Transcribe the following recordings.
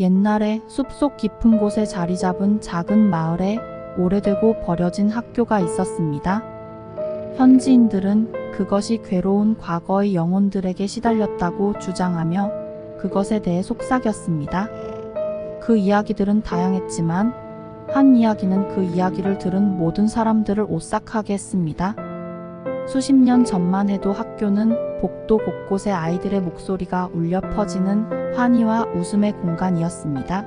옛날에 숲속 깊은 곳에 자리 잡은 작은 마을에 오래되고 버려진 학교가 있었습니다. 현지인들은 그것이 괴로운 과거의 영혼들에게 시달렸다고 주장하며 그것에 대해 속삭였습니다. 그 이야기들은 다양했지만 한 이야기는 그 이야기를 들은 모든 사람들을 오싹하게 했습니다. 수십 년 전만 해도 학교는 복도 곳곳에 아이들의 목소리가 울려 퍼지는 환희와 웃음의 공간이었습니다.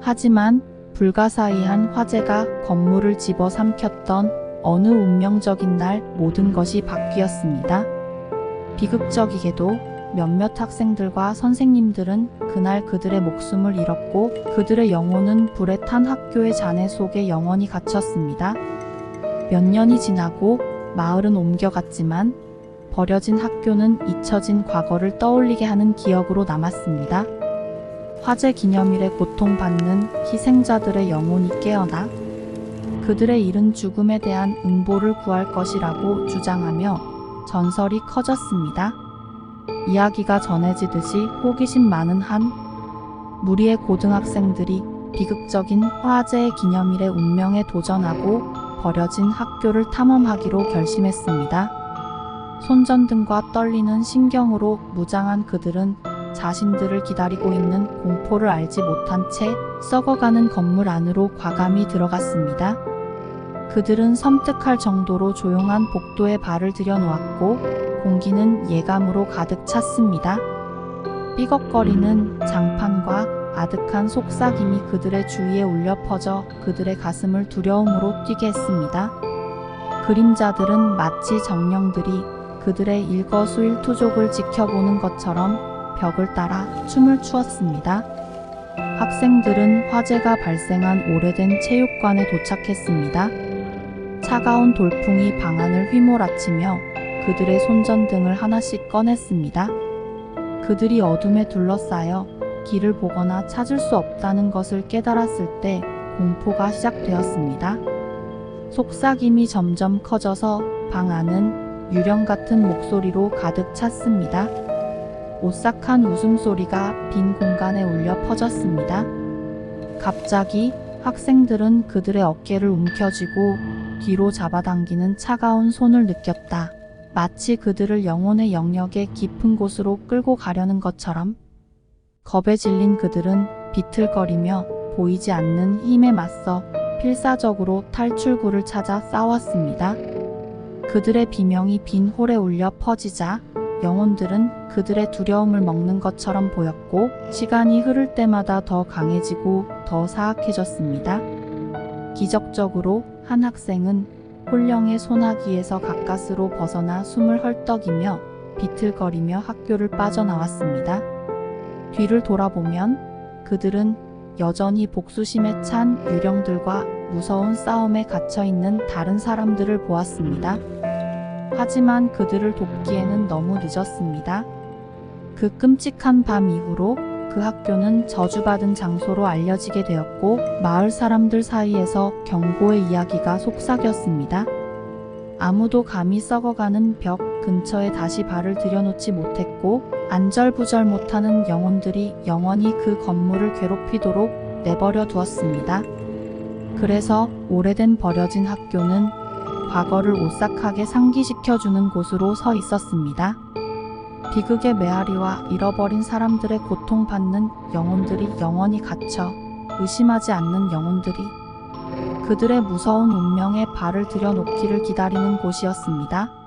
하지만 불가사의한 화재가 건물을 집어삼켰던 어느 운명적인 날 모든 것이 바뀌었습니다. 비극적이게도 몇몇 학생들과 선생님들은 그날 그들의 목숨을 잃었고 그들의 영혼은 불에 탄 학교의 잔해 속에 영원히 갇혔습니다. 몇 년이 지나고 마을은 옮겨갔지만 버려진 학교는 잊혀진 과거를 떠올리게 하는 기억으로 남았습니다. 화재 기념일에 고통받는 희생자들의 영혼이 깨어나 그들의 이른 죽음에 대한 응보를 구할 것이라고 주장하며 전설이 커졌습니다. 이야기가 전해지듯이 호기심 많은 한 무리의 고등학생들이 비극적인 화재의 기념일의 운명에 도전하고 버려진 학교를 탐험하기로 결심했습니다. 손전등과 떨리는 신경으로 무장한 그들은 자신들을 기다리고 있는 공포를 알지 못한 채 썩어가는 건물 안으로 과감히 들어갔습니다. 그들은 섬뜩할 정도로 조용한 복도에 발을 들여놓았고 공기는 예감으로 가득 찼습니다. 삐걱거리는 장판과 아득한 속삭임이 그들의 주위에 울려 퍼져 그들의 가슴을 두려움으로 뛰게 했습니다. 그림자들은 마치 정령들이 그들의 일거수일투족을 지켜보는 것처럼 벽을 따라 춤을 추었습니다. 학생들은 화재가 발생한 오래된 체육관에 도착했습니다. 차가운 돌풍이 방안을 휘몰아치며 그들의 손전등을 하나씩 꺼냈습니다. 그들이 어둠에 둘러싸여 길을 보거나 찾을 수 없다는 것을 깨달았을 때 공포가 시작되었습니다. 속삭임이 점점 커져서 방 안은 유령 같은 목소리로 가득 찼습니다. 오싹한 웃음소리가 빈 공간에 울려 퍼졌습니다. 갑자기 학생들은 그들의 어깨를 움켜쥐고 뒤로 잡아당기는 차가운 손을 느꼈다. 마치 그들을 영혼의 영역의 깊은 곳으로 끌고 가려는 것처럼 겁에 질린 그들은 비틀거리며 보이지 않는 힘에 맞서 필사적으로 탈출구를 찾아 싸웠습니다. 그들의 비명이 빈 홀에 울려 퍼지자 영혼들은 그들의 두려움을 먹는 것처럼 보였고 시간이 흐를 때마다 더 강해지고 더 사악해졌습니다. 기적적으로 한 학생은 홀령의 소나기에서 가까스로 벗어나 숨을 헐떡이며 비틀거리며 학교를 빠져나왔습니다. 뒤를 돌아보면 그들은 여전히 복수심에 찬 유령들과 무서운 싸움에 갇혀 있는 다른 사람들을 보았습니다. 하지만 그들을 돕기에는 너무 늦었습니다. 그 끔찍한 밤 이후로 그 학교는 저주받은 장소로 알려지게 되었고 마을 사람들 사이에서 경고의 이야기가 속삭였습니다. 아무도 감히 썩어가는 벽 근처에 다시 발을 들여놓지 못했고 안절부절 못하는 영혼들이 영원히 그 건물을 괴롭히도록 내버려 두었습니다. 그래서 오래된 버려진 학교는 과거를 오싹하게 상기시켜주는 곳으로 서 있었습니다. 비극의 메아리와 잃어버린 사람들의 고통받는 영혼들이 영원히 갇혀 의심하지 않는 영혼들이 그들의 무서운 운명에 발을 들여놓기를 기다리는 곳이었습니다.